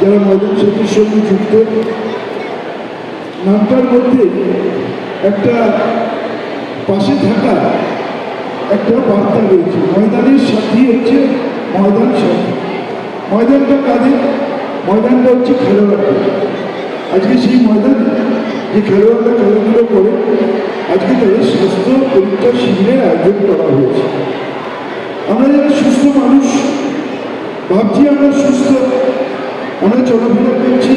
যারা মদন সেতুর সঙ্গে যুক্ত। নামটার মধ্যে একটা পাশে থাকা একটা বার্তা রয়েছে। ময়দানের সাথী হচ্ছে ময়দান সাথী। ময়দানটা কাদের? ময়দানটা হচ্ছে খেলোয়াড়দের। আজকে সেই ময়দানে যে খেলোয়াড়রা খেলাধুলো করে, আজকে তাদের স্বাস্থ্য পরীক্ষা, শিবিরের আয়োজন করা হয়েছে। আমরা যারা সুস্থ মানুষ, ভাবছি আমরা সুস্থ। আমরা চলাফেরা করছি,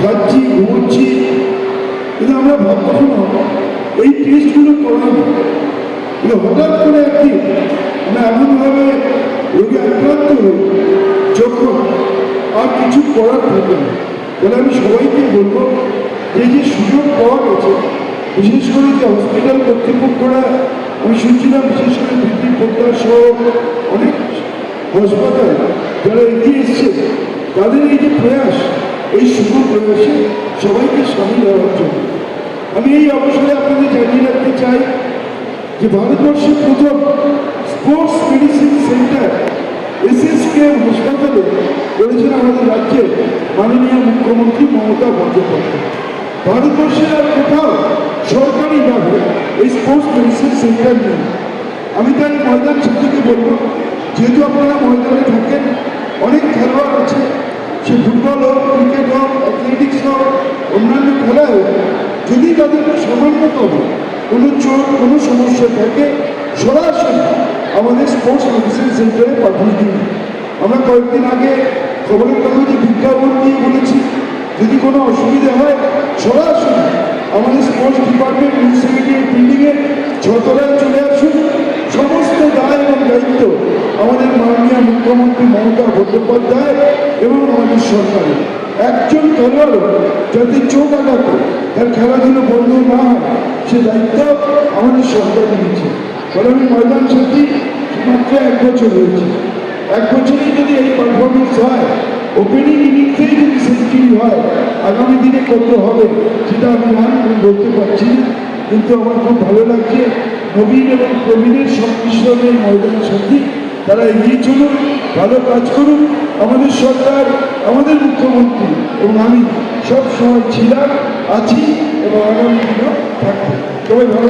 খাচ্ছি, ঘুমোচ্ছি। কিন্তু আমরা ভাবছি এই টেস্টগুলো করাবো কিন্তু হঠাৎ করে একদিন আমরা এমনভাবে রোগে আক্রান্ত হই যখন আর কিছু করার থাকে না বলে আমি সবাইকে বলব এই যে সুযোগ পাওয়া গেছে, বিশেষ করে যে হসপিটাল কর্তৃপক্ষরা আমি শুনছিলাম বিশেষ করে বিপি পোদ্দার সহ অনেক হাসপাতাল যারা এগিয়ে এসছে, তাদের এই যে প্রয়াস, এই শুভ প্রয়াসে সবাইকে সামিল হওয়ার জন্য। আমি এই অবসরে আপনাদের জানিয়ে রাখতে চাই যে ভারতবর্ষের প্রথম স্পোর্টস মেডিসিন সেন্টার এসএসকে হাসপাতালে করেছেন আমাদের রাজ্যে মাননীয় মুখ্যমন্ত্রী মমতা বন্দ্যোপাধ্যায়। ভারতবর্ষের আর কোথাও সরকারিভাবে এই স্পোর্টস মেডিসিন সেন্টার নেই। আমি তাই ময়দান থেকে বলব। যেহেতু আপনারা ময়দানে থাকেন, অনেক খেলোয়াড় আছে, সে ফুটবল হোক, ক্রিকেট হোক অ্যাথলেটিক্স হোক, অন্যান্য খেলা হোক, যদি তাদেরকে সামান্যতম কোনো চোট, কোনো সমস্যা থাকে, সরাসরি আমাদের স্পোর্টস মেডিসিন সেন্টারে পাঠিয়ে দিন। আমরা কয়েকদিন আগে খবরের কাগজে বিজ্ঞাপন দিয়ে বলেছি যদি কোনো অসুবিধা হয়, সরাসরি আমাদের স্পোর্টস ডিপার্টমেন্ট মিউনিসিপ্যালিটির বিল্ডিংয়ে ছতলায় চলে আসুন। সমস্ত দায় এবং দায়িত্ব আমাদের মাননীয় মুখ্যমন্ত্রী মমতা বন্দ্যোপাধ্যায় এবং আমাদের সরকারের। একজন খেলোয়াড় যাতে চোখ আঘাত তার খেলাধুলো বন্ধ না হয়, সে দায়িত্ব আমাদের সরকার নিয়েছে কারণ আমি ময়দান সাথী মাত্র এক বছর হয়েছে। এক বছরেই যদি এই পারফরমেন্স হয় ওপেনিং হয় দিনে কত হবে সেটা আমি আর বলতে পারছি না, কিন্তু আমার খুব ভালো লাগছে। নবীন এবং প্রবীণের সংমিশ্রণে এই ময়দানের সাথী তারা এগিয়ে চলুন, ভালো কাজ করুন। আমাদের সরকার, আমাদের মুখ্যমন্ত্রী এবং আমি সব সময় ছিলাম, আছি এবং আগামী দিনেও থাকব। সবাই ভালো